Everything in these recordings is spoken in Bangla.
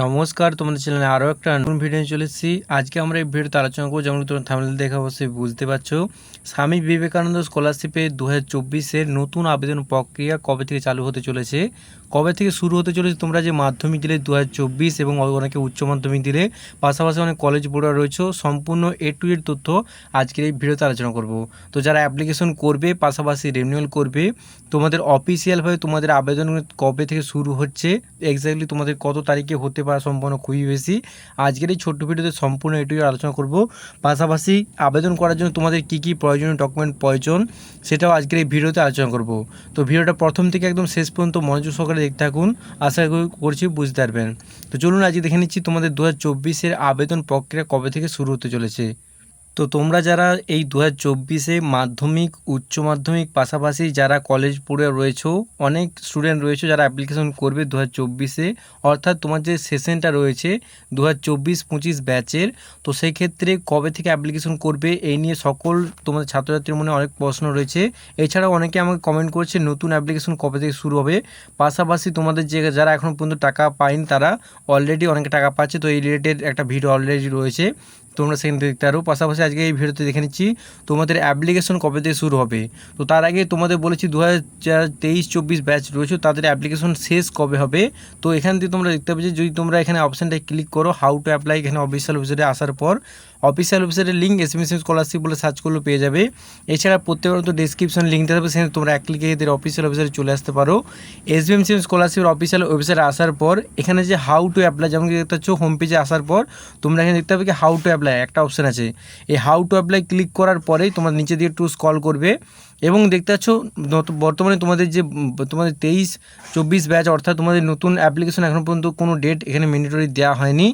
নমস্কার, তোমাদের চ্যানেলে আরও একটা নতুন ভিডিও চলে এসেছি। আজকে আমরা এই ভিডিওতে আলোচনা করব, যেমন তোমার থামলে দেখে অবশ্যই বুঝতে পারছ। স্বামী বিবেকানন্দ স্কলারশিপে দু হাজার নতুন আবেদন প্রক্রিয়া কবে থেকে চালু হতে চলেছে? কবে থেকে শুরু হতে চলেছে? তোমরা যে মাধ্যমিক দিলে দু হাজার চব্বিশ এবং অনেকে উচ্চ মাধ্যমিক দিলে, পাশাপাশি অনেক কলেজ পড়ুয়া রয়েছে, সম্পূর্ণ এ টু এর তথ্য আজকের এই ভিডিওতে আলোচনা করব। তো যারা অ্যাপ্লিকেশন করবে, পাশাপাশি রিনিউয়াল করবে, তোমাদের অফিসিয়ালভাবে তোমাদের আবেদন কবে থেকে শুরু হচ্ছে? এক্স্যাক্টলি তোমাদের কত তারিখে হতে পারা সম্পূর্ণ খুবই বেশি। আজকের এই ছোট্ট ভিডিওতে সম্পূর্ণ এটুকু আলোচনা করব। পাশাপাশি আবেদন করার জন্য তোমাদের কি কি প্রয়োজনীয় ডকুমেন্ট প্রয়োজন সেটাও আজকের এই ভিডিওতে আলোচনা করব। তো ভিডিওটা প্রথম থেকে একদম শেষ পর্যন্ত মনোযোগ সহকারে দেখতে থাকুন। আশা করি- করছি বুঝতে পারবেন। তো চলুন আজকে দেখে নিচ্ছি তোমাদের দু হাজার আবেদন প্রক্রিয়া কবে থেকে শুরু হতে চলেছে। তো তোমরা যারা এই দু হাজার চব্বিশে মাধ্যমিক, উচ্চ মাধ্যমিক পাশাপাশি যারা কলেজ পড়ে রয়েছো, অনেক স্টুডেন্ট রয়েছে যারা অ্যাপ্লিকেশন করবে দু হাজার চব্বিশে। অর্থাৎ তোমার যে সেশনটা রয়েছে দু হাজার চব্বিশ পঁচিশ ব্যাচের তো সেই ক্ষেত্রে কবে থেকে অ্যাপ্লিকেশন করবে এই নিয়ে সকল তোমাদের ছাত্রছাত্রীর মনে অনেক প্রশ্ন রয়েছে। এছাড়াও অনেকে আমাকে কমেন্ট করছে নতুন অ্যাপ্লিকেশন কবে থেকে শুরু হবে। পাশাপাশি তোমাদের যে যারা এখনও পর্যন্ত টাকা পায়নি তারা অলরেডি অনেকে টাকা পাচ্ছে, তো এই রিলেটেড একটা ভিডিও অলরেডি রয়েছে। তোমরা সেখানে দেখতে পারো পাশাপাশি আজকে এই ভিডিওতে দেখে নিচ্ছি, তোমাদের অ্যাপ্লিকেশন কবে থেকে শুরু হবে? তো তার আগে তোমাদের বলেছি দু হাজার তেইশ চব্বিশ ব্যাচ রয়েছে, তাদের অ্যাপ্লিকেশন শেষ কবে হবে? তো এখান থেকে তোমরা দেখতে পাবে যে যদি তোমরা এখানে অপশানটায় ক্লিক করো হাউ টু অ্যাপ্লাই এখানে অফিসিয়াল ওয়েবসাইটে আসার পর অফিসিয়াল ওয়েবসাইটের link S M S scholarship বলে সার্চ করলে পেয়ে যাবে। এছাড়া প্রত্যেকবার তো ডিসক্রিপশন লিঙ্কটা থাকবে, সেখানে তোমরা এক ক্লিকে এদের অফিসিয়াল ওয়েবসাইটে চলে আসতে পারো। এস বি এম সি স্কলারশিপের অফিসিয়াল ওয়েবসাইটে আসার পর, এখানে যে হাউ টু অ্যাপ্লাই যেমন দেখতে পাচ্ছ হোম পেজে আসার পর, তোমরা এখানে দেখতে পাবে কি হাউ টু একটা অপশান আছে। এই হাউ টু অ্যাপ্লাই ক্লিক করার পরেই তোমার নিচে দিয়ে টু স্কল করবে। এবং দেখতে পাচ্ছ বর্তমানে তোমাদের যে তোমাদের তেইশ, চব্বিশ ব্যাচ, অর্থাৎ তোমাদের নতুন অ্যাপ্লিকেশন এখনও পর্যন্ত কোনো ডেট এখানে ম্যান্ডেটরি দেওয়া হয়নি।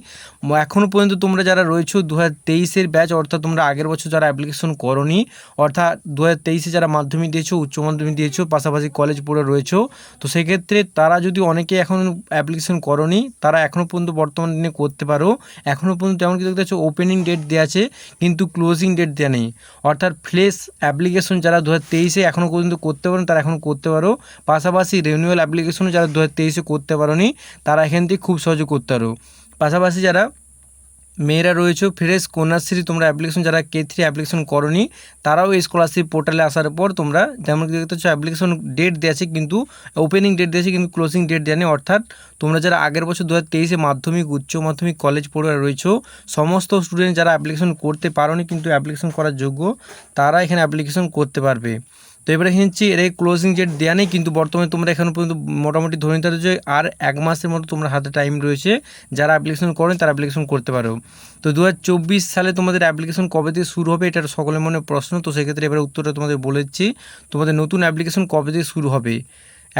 এখনও পর্যন্ত তোমরা যারা রয়েছো দু হাজার তেইশের ব্যাচ, অর্থাৎ তোমরা আগের বছর যারা অ্যাপ্লিকেশন করনি, অর্থাৎ দু হাজার তেইশে যারা মাধ্যমিক দিয়েছ, উচ্চ মাধ্যমিক দিয়েছ, পাশাপাশি কলেজ পড়ে রয়েছো, তো সেক্ষেত্রে তারা যদি অনেকে এখন অ্যাপ্লিকেশন করনি, তারা এখনও পর্যন্ত বর্তমান দিনে করতে পারো। এখনও পর্যন্ত এমন কি দেখতে পাচ্ছ ওপেনিং ডেট দেওয়া আছে, কিন্তু ক্লোজিং ডেট দেওয়া নেই। অর্থাৎ ফ্রেশ অ্যাপ্লিকেশন যারা দু হাজার তেইশে এখনও পর্যন্ত করতে পারেন তারা এখন করতে পারো। পাশাপাশি রিনিউয়াল অ্যাপ্লিকেশনও যারা দু হাজার তেইশে করতে পারো তারা এখান থেকে খুব সহজে করতে পারো। পাশাপাশি যারা মেয়েরা রয়েছে। ফ্রেশ কন্যাশ্রী তোমরা অ্যাপ্লিকেশন যারা কে থ্রি অ্যাপ্লিকেশন করনি, তারাও এই স্কলারশিপ পোর্টালে আসার পর তোমরা যেমন দেখতে পাচ্ছ অ্যাপ্লিকেশন ডেট দেওয়া আছে কিন্তু ওপেনিং ডেট দিয়েছে কিন্তু ক্লোজিং ডেট দেওয়া নেই। অর্থাৎ তোমরা যারা আগের বছর দু হাজার মাধ্যমিক, উচ্চ মাধ্যমিক কলেজ পড়ুয়া রয়েছে, সমস্ত স্টুডেন্ট যারা অ্যাপ্লিকেশন করতে পারোনি কিন্তু অ্যাপ্লিকেশন করার যোগ্য, তারা এখানে অ্যাপ্লিকেশন করতে পারবে। তো এবারে হিনছি এর ক্লোজিং ডেট দেওয়া নেই, কিন্তু বর্তমানে তোমরা এখনও পর্যন্ত মোটামুটি ধরে নিতে যে আর এক মাসের মতো তোমরা হাতে টাইম রয়েছে। যারা অ্যাপ্লিকেশন করেন, তারা অ্যাপ্লিকেশন করতে পারো। তো দু হাজার চব্বিশ সালে তোমাদের অ্যাপ্লিকেশন কবে থেকে শুরু হবে, এটার সকলের মনে প্রশ্ন। তো সেক্ষেত্রে এবার উত্তরটা তোমাদের বলেছি তোমাদের নতুন অ্যাপ্লিকেশন কবে থেকে শুরু হবে?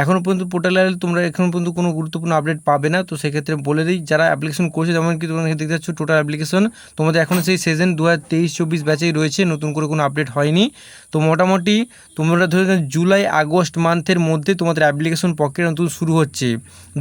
এখনও পর্যন্ত পোর্টালে তোমরা এখনও পর্যন্ত কোনো গুরুত্বপূর্ণ আপডেট পাবে না। তো সেক্ষেত্রে বলে দিই, যারা অ্যাপ্লিকেশন করছে যেমন কি তোমরা দেখতে পাচ্ছ টোটাল অ্যাপ্লিকেশন তোমাদের এখনও সেই সিজন দু হাজার তেইশ চব্বিশ ব্যাচেই রয়েছে, নতুন করে কোনো আপডেট হয়নি। তো মোটামুটি তোমরা ধরে জুলাই, আগস্ট মান্থের মধ্যে তোমাদের অ্যাপ্লিকেশন প্রক্রিয়া নতুন শুরু হচ্ছে।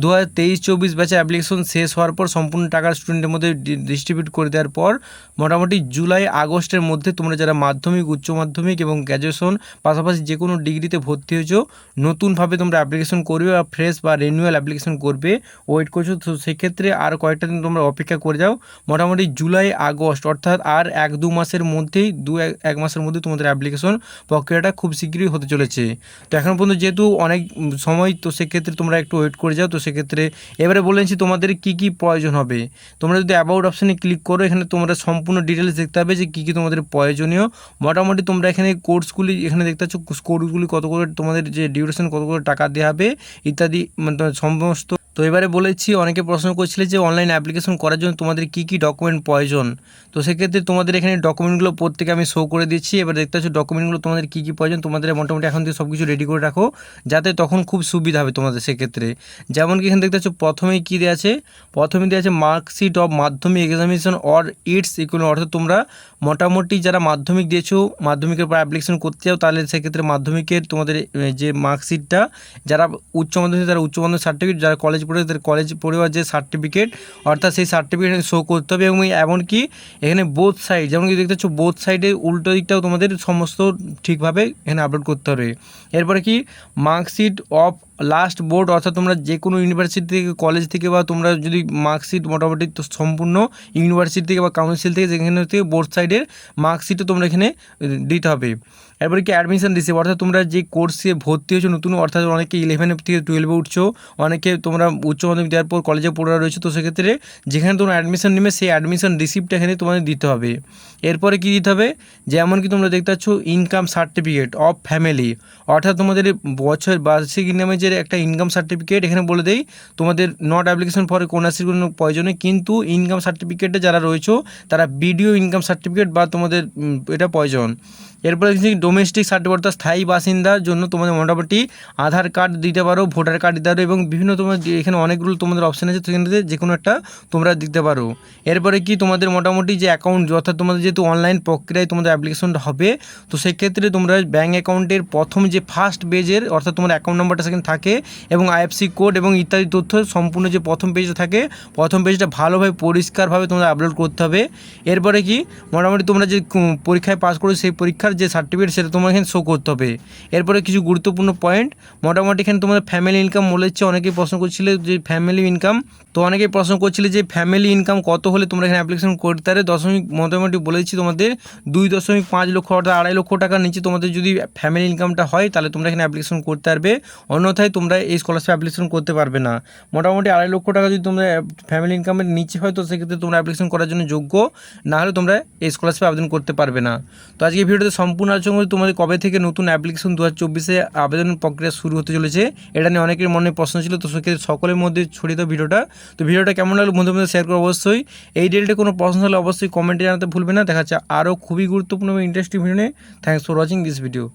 দু হাজার তেইশ চব্বিশ ব্যাচে অ্যাপ্লিকেশন শেষ হওয়ার পর সম্পূর্ণ টাকা স্টুডেন্টের মধ্যে ডিস্ট্রিবিউট করে দেওয়ার পর মোটামুটি জুলাই, আগস্টের মধ্যে তোমরা যারা মাধ্যমিক, উচ্চ মাধ্যমিক এবং গ্র্যাজুয়েশন পাশাপাশি যে কোনো ডিগ্রিতে ভর্তি হয়েছো, নতুনভাবে তোমরা অ্যাপ্লিকেশন করবে বা ফ্রেশ বা রিনিউয়াল অ্যাপ্লিকেশন করবে ওয়েট করছ, তো সেক্ষেত্রে আর কয়েকটা দিন তোমরা অপেক্ষা করে যাও। মোটামুটি জুলাই আগস্ট অর্থাৎ আর এক দু মাসের মধ্যেই, দু এক মাসের মধ্যে তোমাদের অ্যাপ্লিকেশন প্রক্রিয়াটা খুব শীঘ্রই হতে চলেছে। তো এখন পর্যন্ত যেহেতু অনেক সময়, তো সেক্ষেত্রে তোমরা একটু ওয়েট করে যাও, তো সেক্ষেত্রে এবারে বলে নিচ্ছি তোমাদের কী কী প্রয়োজন হবে। তোমরা যদি অ্যাবাউট অপশানে ক্লিক করো, এখানে তোমরা সম্পূর্ণ ডিটেলস দেখতে হবে যে কী কী তোমাদের প্রয়োজনীয়। মোটামুটি তোমরা এখানে কোর্সগুলি এখানে দেখতে পাচ্ছ কোর্সগুলি কত করে, তোমাদের যে ডিউরেশন কত করে টাকা দেওয়া হবে, ইত্যাদি মানে সমস্ত। তো এবারে বলেছি, অনেকে প্রশ্ন করছিলে যে অনলাইন অ্যাপ্লিকেশন করার জন্য তোমাদের কী কী ডকুমেন্ট প্রয়োজন? তো সেক্ষেত্রে তোমাদের এখানে ডকুমেন্টগুলো প্রত্যেকে আমি শো করে দিচ্ছি। এবার দেখতে পাচ্ছ ডকুমেন্টগুলো তোমাদের কী কী প্রয়োজন, তোমাদের মোটামুটি এখন থেকে সব কিছু রেডি করে রাখো, যাতে তখন খুব সুবিধা হবে তোমাদের সেক্ষেত্রে। যেমন কি এখানে দেখতে পাচ্ছ, প্রথমেই কী দেওয়া আছে? প্রথমে দেওয়া আছে marksheet of Madhyamik examination or it's equal অর্থাৎ তোমরা মোটামুটি যারা মাধ্যমিক দিয়েছ, মাধ্যমিকের পর অ্যাপ্লিকেশন করতে চাও তাহলে সেক্ষেত্রে মাধ্যমিকের তোমাদের যে মার্কশিটটা যারা উচ্চ মাধ্যমিক তারা উচ্চ মাধ্যমিক সার্টিফিকেট যারা কলেজ পড়ে তাদের কলেজ পড়ুয়ার যে সার্টিফিকেট অর্থাৎ সেই সার্টিফিকেট শো করতে হবে এবং এমনকি এখানে বোথ সাইড যেমন কি দেখতে পাচ্ছ বোথ সাইডে উল্টো দিকটাও তোমাদের সমস্ত ঠিকভাবে এখানে আপলোড করতে হবে। এরপরে কি? মার্কশিট অফ লাস্ট বোর্ড অর্থাৎ তোমরা যে কোনো ইউনিভার্সিটি থেকে কলেজ থেকে বা তোমরা যদি মার্কশিট মোটামুটি সম্পূর্ণ ইউনিভার্সিটি থেকে বা কাউন্সিল থেকে যেখানে থেকে বোর্ড সাইডের মার্কশিটও তোমরা এখানে দিতে হবে। এরপরে কি অ্যাডমিশন রিসিভ অর্থাৎ তোমরা যে কোর্সে ভর্তি হয়েছো, নতুন, অর্থাৎ অনেকে ইলেভেন থেকে টুয়েলভে উঠছো, অনেকে তোমরা উচ্চ মাধ্যমিক দেওয়ার পর কলেজে পড়া রয়েছে, তো সেক্ষেত্রে যেখানে তোমরা অ্যাডমিশন নেবে, সেই অ্যাডমিশন রিসিপ্টটা এখানে তোমাদের দিতে হবে। এরপরে কি দিতে হবে? যেমন কি তোমরা দেখতে পাচ্ছ ইনকাম সার্টিফিকেট অফ ফ্যামিলি অর্থাৎ তোমাদের বছর বার্ষিক ইনকামের যে একটা ইনকাম সার্টিফিকেট এখানে বলে দেই, তোমাদের নট অ্যাপ্লিকেশন ফর কন্যাশ্রীর কোনো প্রয়োজনে কিন্তু ইনকাম সার্টিফিকেটে যারা রয়েছে, তারা বিডিও ইনকাম সার্টিফিকেট বা তোমাদের এটা প্রয়োজন। এরপরে ডোমেস্টিক সার্টিফিকেট অর্থাৎ স্থায়ী বাসিন্দার জন্য তোমাদের মোটামুটি আধার কার্ড দিতে পারো, ভোটার কার্ড দিতে পারো এবং বিভিন্ন তোমার এখানে অনেকগুলো তোমাদের অপশান আছে, সেখান যে কোনো একটা তোমরা দিতে পারো। এরপরে কি তোমাদের মোটামুটি যে অ্যাকাউন্ট অর্থাৎ তোমাদের যেহেতু অনলাইন প্রক্রিয়ায় তোমাদের অ্যাপ্লিকেশনটা হবে, তো সেক্ষেত্রে তোমরা ব্যাঙ্ক অ্যাকাউন্টের প্রথম যে ফার্স্ট পেজের অর্থাৎ তোমার অ্যাকাউন্ট নাম্বারটা সেখানে থাকে এবং আইএফসি কোড এবং ইত্যাদি তথ্য সম্পূর্ণ যে প্রথম পেজটা থাকে, প্রথম পেজটা ভালোভাবে পরিষ্কারভাবে তোমাদের আপলোড করতে হবে। এরপরে কি মোটামুটি তোমরা যে পরীক্ষায় পাস করো, সেই পরীক্ষার যে সার্টিফিকেট সেটা তোমার এখানে শো করতে হবে। এরপরে কিছু গুরুত্বপূর্ণ পয়েন্ট মোটামুটি এখানে তোমাদের ফ্যামিলি ইনকাম বলেছে, অনেকেই প্রশ্ন করছিলে যে ফ্যামিলি ইনকাম তো অনেকেই প্রশ্ন করছিলে যে ফ্যামিলি ইনকাম কত হলে তোমরা এখানে অ্যাপ্লিকেশন করতে পারে? দশমিক মোটামুটি বলেছি তোমাদের, দুই দশমিক পাঁচ লক্ষ অর্থাৎ আড়াই লক্ষ টাকার নিচে তোমাদের যদি ফ্যামিলি ইনকামটা হয়, তাহলে তোমরা এখানে অ্যাপ্লিকেশন করতে পারবে। অন্যথায় তোমরা এই স্কলারশিপ অ্যাপ্লিকেশন করতে পারবে না। মোটামুটি আড়াই লক্ষ টাকা যদি তোমরা ফ্যামিলি ইনকামের নিচে হয়, তো সেক্ষেত্রে তোমরা অ্যাপ্লিকেশন করার জন্য যোগ্য। না হলে তোমরা এই স্কলারশিপে আবেদন করতে পারবে না। তো আজকে ভিডিওতে সম্পূর্ণ আলোচনা তোমাদের কবে থেকে নতুন অ্যাপ্লিকেশন দু হাজার আবেদন প্রক্রিয়া শুরু হতে চলেছে? এটা নিয়ে অনেকের মনে প্রশ্ন ছিল, তো সেক্ষেত্রে সকলের মধ্যে ছড়িয়ে দাও ভিডিওটা। তো ভিডিওটা কেমন লাগল বন্ধু বন্ধু শেয়ার করো অবশ্যই। এই ডেটে কোনো প্রশ্ন হলে অবশ্যই কমেন্টে জানাতে ভুলবে না। দেখা যাচ্ছে আরও খুবই গুরুত্বপূর্ণ ইন্টারেস্টিং ভিডিও নিয়ে। Thanks for watching this video